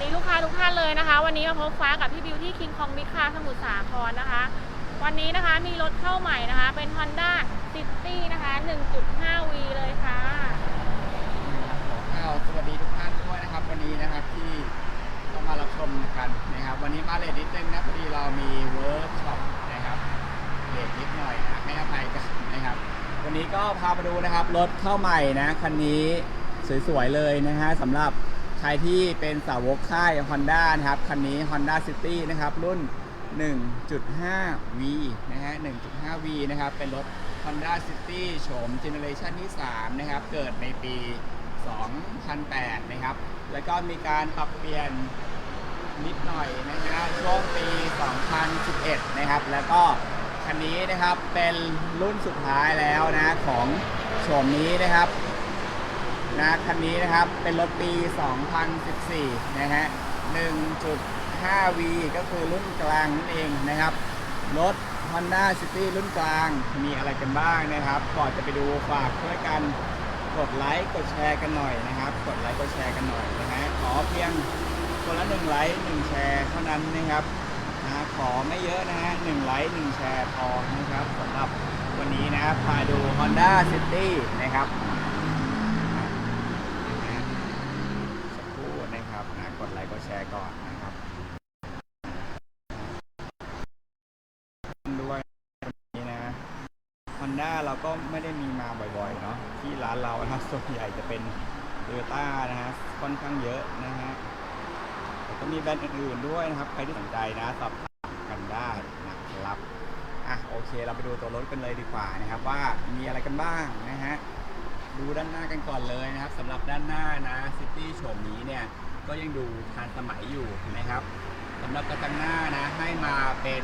ดีลูกค้าทุกท่านเลยนะคะ วันนี้มาพบฟ้ากับพี่บิวที่คิงคองบิ๊กคาสมุทรสาครนะคะ วันนี้นะคะมีรถเข้าใหม่นะคะ เป็น Honda City นะคะ 1.5V เลยค่ะอ้าวสวัสดีทุกท่านด้วยนะครับ วันนี้นะครับที่เข้ามารับชมกันนะครับ วันนี้มาเลทนิดนึงนะพอดีเรามีเวิร์กช็อปนะครับเลทนิดหน่อยนะให้อภัยกันนะครับ วันนี้ก็พามาดูนะครับรถเข้าใหม่นะคันนี้สวยๆเลยนะฮะสำหรับ ใครที่เป็นสาวกค่าย Honda นะครับ คันนี้ Honda City นะครับ รุ่น 1.5V นะฮะ 1.5V นะครับ เป็นรถ Honda City โฉมเจเนอเรชันที่ 3 นะครับ เกิดในปี 2008 นะครับ แล้วก็มีการปรับเปลี่ยนนิดหน่อยนะฮะช่วงปี 2011 นะครับ แล้วก็คันนี้นะครับเป็นรุ่นสุดท้ายแล้วนะของโฉมนี้นะครับ นะคันนี้นะครับ เป็นรถปี 2014 นะฮะ 1.5V ก็คือรุ่นกลางนั่นเองนะครับ รถ Honda City รุ่นกลางมีอะไรกันบ้างนะครับ ก่อนจะไปดูฝากช่วยกันกดไลค์กดแชร์กันหน่อยนะครับ กดไลค์กดแชร์กันหน่อยนะฮะขอเพียงคนละหนึ่งไลค์หนึ่งแชร์เท่านั้นนะครับนะขอไม่เยอะนะฮะหนึ่งไลค์หนึ่งแชร์พอนะครับสำหรับวันนี้นะครับพาดู Honda City นะครับนะฮะสักครู่นะครับนะกดไลค์ ก่อนนะครับด้วยนนี้นะ Honda เราก็ไม่ได้มีมาบ่อยๆเนาะที่ร้านเรานะครับส่วนใหญ่จะเป็น t o y ยต้านะฮะค่อนข้างเยอะนะฮะแต่ก็มีแบรนด์อื่นๆด้วยนะครับ ใครที่สนใจนะสอบถามกันได้นะครับอะโอเค เราไปดูตัวรถกันเลยดีกว่านะครับ ว่ามีอะไรกันบ้างนะฮะดูด้านหน้ากันก่อนเลยนะครับสำหรับด้านหน้านะซิตี้โฉมนี้เนี่ย ก็ยังดูทันสมัยอยู่นะครับสำหรับกระจังหน้านะให้มาเป็น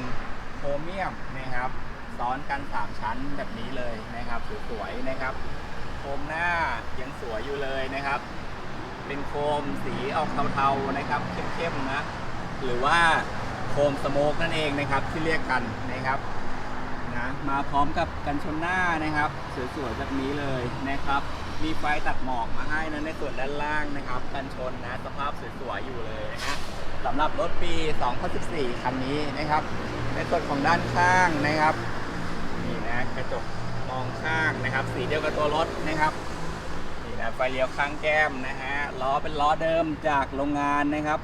โครเมียมนะครับซ้อนกัน 3 ชั้นแบบนี้เลยนะครับสวยๆนะครับ โครมหน้ายังสวยอยู่เลยนะครับ เป็นโครมสีออกเทาๆนะครับเข้มๆนะหรือว่าโครมสโมกนั่นเองนะครับที่เรียกกันนะครับนะมาพร้อมกับกันชนหน้านะครับ สวยๆแบบนี้เลยนะครับ มีไฟตัดหมอกมาให้นะในส่วนด้านล่างนะครับกันชนนะสภาพสวยๆอยู่เลยนะฮะสำหรับรถปี 2014 คันนี้นะครับ ในส่วนของด้านข้างนะครับนี่นะกระจกมองข้างนะครับ สีเดียวกับตัวรถนะครับนี่นะไฟเลี้ยวข้างแก้มนะฮะล้อเป็นล้อเดิมจากโรงงานนะครับ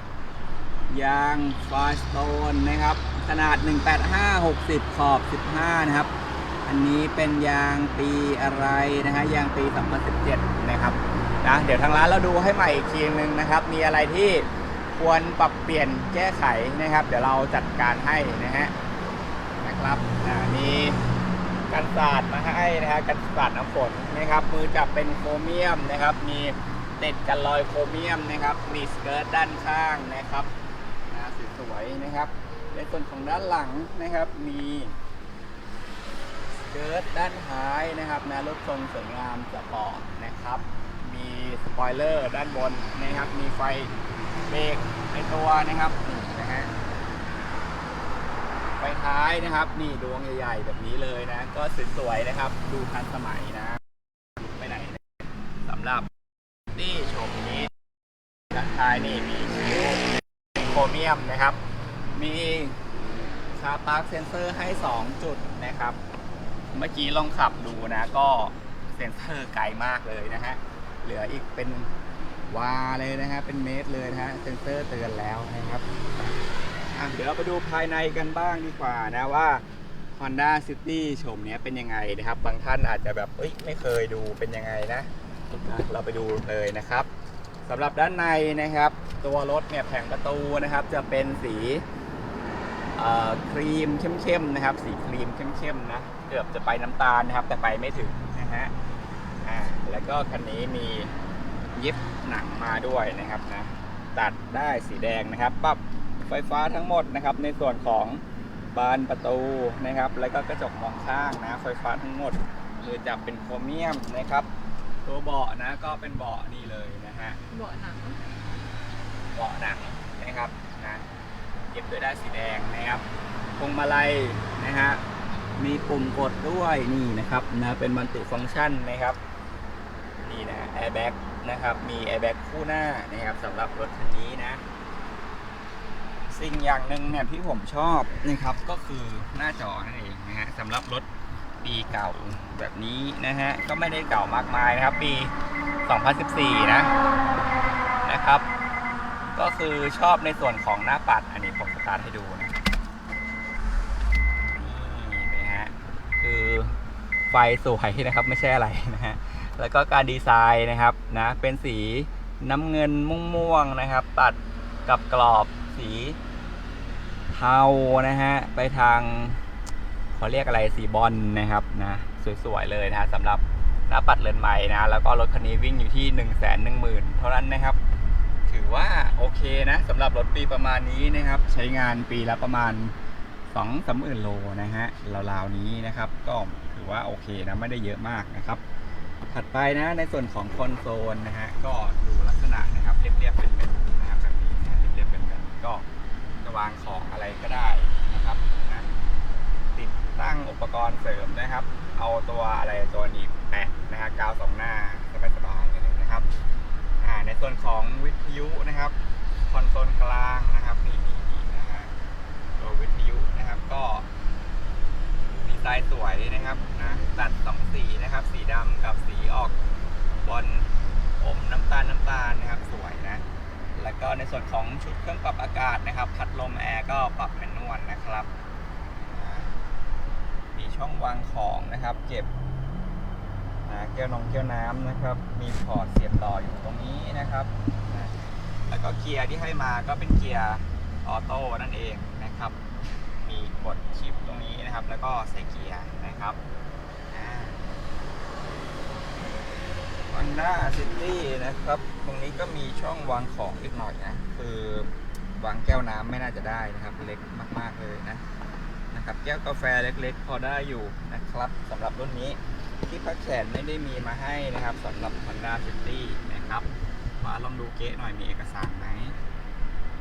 ยางฟาสโตนนะครับ ขนาด 185 60 ขอบ 15 นะครับ อันนี้เป็นยางปีอะไรนะฮะยางปี 2017 นะครับนะเดี๋ยวทางร้านเราดูให้ใหม่อีกทีนึงนะครับ มีอะไรที่ควรปรับเปลี่ยนแก้ไขนะครับ เดี๋ยวเราจัดการให้นะฮะนะครับอ่ามีกันสาดมาให้นะฮะกันสาดน้ำฝนนะครับมือจับเป็นโครเมียมนะครับ มีติดกันรอยโครเมียมนะครับ มีสเกิร์ตด้านข้างนะครับนะสวยๆนะครับในส่วนของด้านหลังนะครับมี เกิร์ตด้านท้ายนะครับนะรถทรงสวยงามสปอร์ตนะครับ มีสปอยเลอร์ด้านบนนะครับ มีไฟเบรกในตัวนะครับนี่นะฮะไฟท้ายนะครับ นี่ดวงใหญ่ๆแบบนี้เลยนะ ก็สวยๆนะครับ ดูทันสมัยนะไปไหนนะสำหรับที่ชมนี้ด้านท้ายนี่มีคิ้วโครเมียมนะครับ มีคาร์ปาร์คเซนเซอร์ให้ 2 จุดนะครับ เมื่อกี้ลองขับดูนะก็เซ็นเซอร์ไกลมากเลยนะฮะ เหลืออีกเป็นวาเลยนะฮะ เป็นเมตรเลยนะฮะ เซ็นเซอร์เตือนแล้วนะครับอะเดี๋ยวเราไปดูภายในกันบ้างดีกว่านะว่า Honda City โฉมเนี้ยเป็นยังไงนะครับ บางท่านอาจจะแบบเอ้ยไม่เคยดูเป็นยังไงนะ เราไปดูเลยนะครับสำหรับด้านในนะครับ ตัวรถเนี่ยแผงประตูนะครับ จะเป็นสี ครีมเข้มๆนะครับ สีครีมเข้มๆนะ เกือบจะไปน้ำตาลนะครับ แต่ไปไม่ถึงนะฮะอ่าแล้วก็คันนี้มีเย็บหนังมาด้วยนะครับนะตัดได้สีแดงนะครับปรับไฟฟ้าทั้งหมดนะครับ ในส่วนของบานประตูนะครับ แล้วก็กระจกมองข้างนะ ไฟฟ้าทั้งหมดมือจับเป็นโครเมียมนะครับ ตัวเบาะนะก็เป็นเบาะนี่เลยนะฮะเบาะหนังเบาะหนังนะครับนะ เย็บด้วยได้ายสีแดงนะครับพวงมาลัยนะฮะมีปุ่มกดด้วยนี่นะครับนะเป็นมัลติฟังก์ชันนะครับนี่นะแอร์แบ็กนะครับมีแอร์แบ็กคู่หน้านะครับสำหรับรถคันนี้นะ สิ่งอย่างหนึ่งเนี่ยที่ผมชอบนะครับก็คือหน้าจอนั่นเองนะฮะสำหรับรถปีเก่าแบบนี้นะฮะก็ไม่ได้เก่ามากมายนะครับ ปี 2014 นะนะครับ ก็คือชอบในส่วนของหน้าปัด อันนี้ผมสตาร์ทให้ดูนะนี่นะฮะคือไฟสวยนะครับ ไม่ใช่อะไรนะฮะแล้วก็การดีไซน์นะครับนะเป็นสีน้ำเงินม่วงๆนะครับ ตัดกับกรอบสีเทานะฮะไปทางเขาเรียกอะไรสีบอลนะครับนะสวยๆเลยนะฮะสำหรับหน้าปัดเรือนใหม่นะ แล้วก็รถคันนี้วิ่งอยู่ที่ 1 1 0 0 0 0 เท่านั้นนะครับ ว่าโอเคนะสำหรับรถปีประมาณนี้นะครับ ใช้งานปีละประมาณ2องสามหมื่นโลนะฮะราวๆนี้นะครับ ก็ถือว่าโอเคนะไม่ได้เยอะมากนะครับ ถัดไปนะในส่วนของคอนโซลนะฮะก็ดูลักษณะนะครับเรียบๆเป็นๆนะครับแบบนี้นะเรียบๆเป็นๆก็จะวางของอะไรก็ได้นะครับนะติดตั้งอุปกรณ์เสริมนะครับ เอาตัวอะไรตัวหนีบแปะนะฮะกาวสองหน้าสบายๆเลยนะครับอ่าในส่วนของวิทยุนะครับคอนโซลกลางนะครับนี่นี่นี่นะฮะตัววิทยุนะครับก็ดีไซน์สวยนะครับนะตัดสองสีนะครับ สีดำกับสีออกบอลอมน้ำตาลน้ำตาลนะครับสวยนะแล้วก็ในส่วนของชุดเครื่องปรับอากาศนะครับ พัดลมแอร์ก็ปรับแมนนวลนะครับอ่ามีช่องวางของนะครับ เก็บแก้วนงแก้วน้ำนะครับ มีพอร์ตเสียบต่ออยู่ตรงนี้นะครับนะแล้วก็เกียร์ที่ให้มาก็เป็นเกียร์ออโต้นั่นเองนะครับ มีกดชิปตรงนี้นะครับ แล้วก็ใส่เกียร์นะครับอ่า Honda City นะครับ ตรงนี้ก็มีช่องวางของอีกหน่อยนะ คือวางแก้วน้ำไม่น่าจะได้นะครับ เล็กมาก ๆ เลยนะ นะครับแก้วกาแฟเล็กๆ พอได้อยู่นะครับสำหรับรุ่นนี้ที่พักแขนไม่ได้มีมาให้นะครับสำหรับ Honda City นะครับมาลองดูเก๊หน่อยมีเอกสารไหม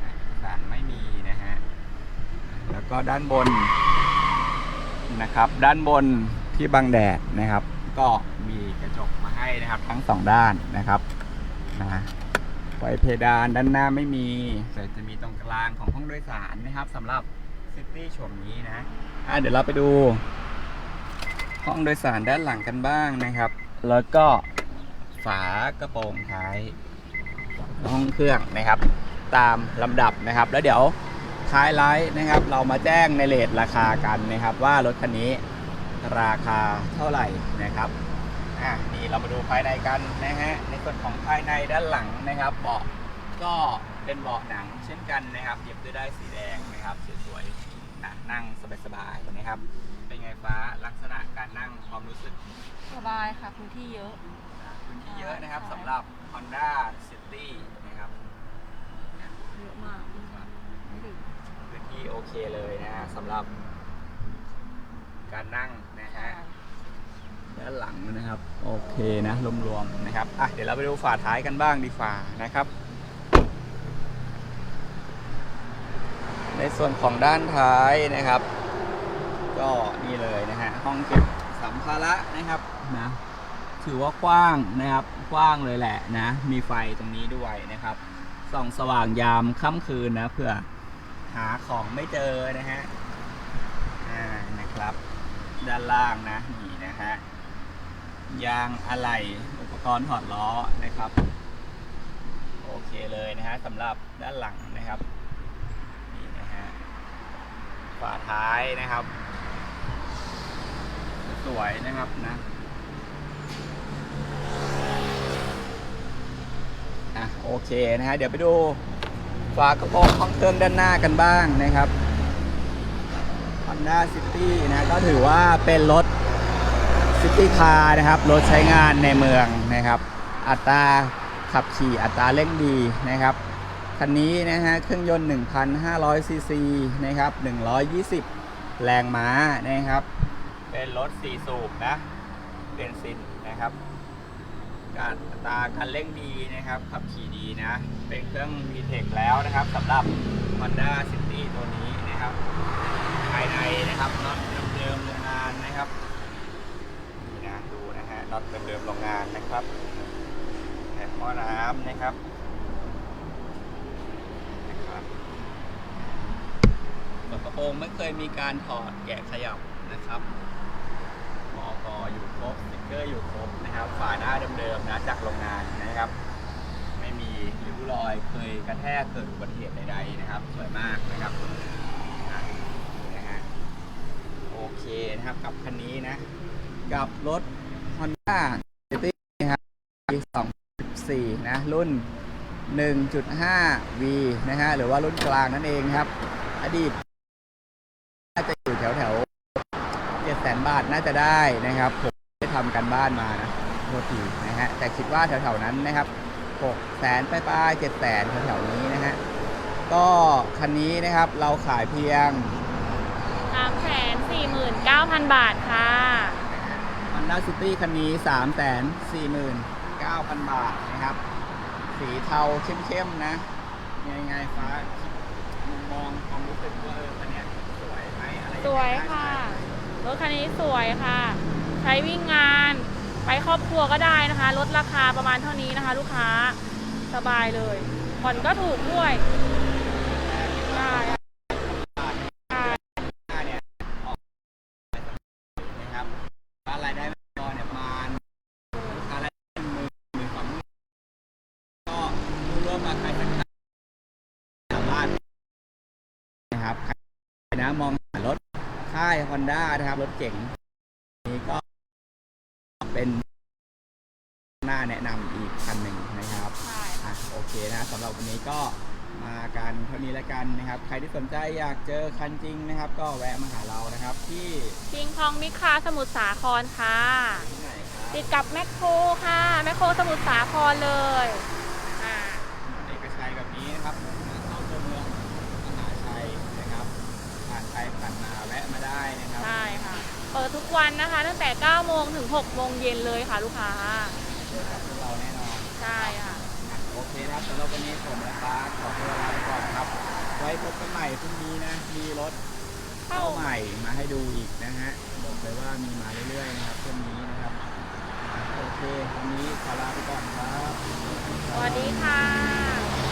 เอกสารไม่มีนะฮะแล้วก็ด้านบนนะครับ ด้านบนที่บังแดดนะครับ ก็มีกระจกมาให้นะครับ ทั้งสองด้านนะครับนะไฟเพดานด้านหน้าไม่มีแต่จะมีตรงกลางของห้องโดยสารนะครับสำหรับ ซิตี้โฉมนี้นะอะเดี๋ยวเราไปดู ห้องโดยสารด้านหลังกันบ้างนะครับ แล้วก็ฝากระโปรงท้ายห้องเครื่องนะครับ ตามลำดับนะครับ แล้วเดี๋ยวท้ายไลฟ์นะครับ เรามาแจ้งในเลทราคากันนะครับ ว่ารถคันนี้ราคาเท่าไหร่นะครับอะนี่เรามาดูภายในกันนะฮะในส่วนของภายในด้านหลังนะครับเบาะก็เป็นเบาะหนังเช่นกันนะครับเย็บด้วยได้ายสีแดงนะครับสวยๆ นะนั่งสบายๆนะครับ เป็นไงฟ้าลักษณะการนั่งความรู้สึกสบายค่ะพื้นที่เยอะนะพื้นที่เยอะนะครับใช่สำหรับ Honda City นะครับเยอะมากไม่ถึงพื้นที่โอเคเลยนะฮะสำหรับการนั่งนะฮะด้านหลังนะครับ โอเคนะรวมๆนะครับอะเดี๋ยวเราไปดูฝาท้ายกันบ้างดีฝ่านะครับ ในส่วนของด้านท้ายนะครับ ก็นี่เลยนะฮะห้องเก็บสัมภาระนะครับนะถือว่ากว้างนะครับกว้างเลยแหละนะมีไฟตรงนี้ด้วยนะครับส่องสว่างยามค่ำคืนนะเพื่อหาของไม่เจอนะฮะอ่านะครับ ด้านล่างนะนี่นะฮะยางอะไหล่อุปกรณ์ถอดล้อนะครับ โอเคเลยนะฮะสำหรับด้านหลังนะครับ ฝาท้ายนะครับ สวยนะครับนะอะโอเคนะฮะเดี๋ยวไปดูฝากระโปรงห้องเครื่องด้านหน้ากันบ้างนะครับ Honda City นะก็ถือว่าเป็นรถ City Car นะครับ รถใช้งานในเมืองนะครับ อัตราขับขี่อัตราเร่งดีนะครับ คันนี้นะฮะเครื่องยนต์ 1,500ซีซีนะครับ 120 แรงม้านะครับ เป็นรถ4สูบนะเบนซินนะครับ การตาการเร่งดีนะครับ ขับขี่ดีนะ เป็นเครื่อง v t e c แล้วนะครับสำหรับ Honda City ตัวนี้นะครับ ภายในนะครับน็อตเดิมๆโรงงานนะครับนี่นะดูนะฮะน็อตเดิมๆโรงงานนะครับแผ่นหม้อน้ำนะครับนะครับ กระโปรงไม่เคยมีการถอดแกะขยับนะครับมอกออยู่ครบสติ๊กเกอร์อยู่ครบนะครับ ฝาหน้าเดิมๆนะจากโรงงานนะครับ ไม่มีริ้วรอยเคยกระแทกเกิดอุบัติเหตุใดๆนะครับ สวยมากนะครับนะฮะโอเคนะครับกับคันนี้นะ กับรถ Honda City นะครับปี2014 นะ รุ่น 1.5V นะฮะ หรือว่ารุ่นกลางนั่นเองครับ อดีต น่าจะอยู่แถวแถวเจ็ดแสนบาทน่าจะได้นะครับ ผมได้ทำกันบ้านมานะโทษทีนะฮะแต่คิดว่าแถวๆนั้นนะครับ6แสนปลายๆ7แสนแถวๆนี้นะฮะก็คันนี้นะครับเราขายเพียง349,000บาทค่ะ Honda City คันนี้ 349,000 บาทนะครับ สีเทาเข้มๆนะยังไงฟ้ามุมมองความรู้สึกว่าเออคันเนี้ สวยค่ะ รถคันนี้สวยค่ะ ใช้วิ่งงาน ไปครอบครัวก็ได้นะคะ ลดราคาประมาณเท่านี้นะคะ ลูกค้าสบายเลยผ่อนก็ถูกด้วยได้ค่ะหน้าเนี่ยออกนะครับรายได้ไม่พอเนี่ยประมาณลูกค้ารายได้หมื่นหมื่นสองหมื่นก็ร่วมมาขายสักสามารถนะครับใครนะมองหารถค่าย Honda นะครับ รถเก๋งนี้ก็เป็นหน้าแนะนำอีกคันหนึ่งนะครับใช่ค่ะอะโอเคนะสำหรับวันนี้ก็มากันเท่านี้แล้วกันนะครับ ใครที่สนใจอยากเจอคันจริงนะครับ ก็แวะมาหาเรานะครับ ที่คิงคองมิคาสมุทรสาครค่ะ ที่ไหนครับติดกับแมคโครค่ะ แมคโครสมุทรสาครเลยอ่า เอกชัยแบบนี้นะครับเข้าตัวเมืองมหาชัยนะครับ ผ่านไปผ่านมาแวะมาได้นะครับ ใช่ค่ะ เปิดทุกวันนะคะ ตั้งแต่ 9 โมงถึง 6 โมงเย็นเลยค่ะลูกค้า เจอกับพวกเราแน่นอน ใช่ค่ะอะโอเคนะครับสำหรับวันนี้ผมและฟ้าขอตัวลาไปก่อนนะครับ ไว้พบกันใหม่พรุ่งนี้นะ มีรถเข้าใหม่มาให้ดูอีกนะฮะ บอกเลยว่ามีมาเรื่อยๆนะครับช่วงนี้นะครับอะโอเควันนี้ขอลาไปก่อนครับ สวัสดีค่ะ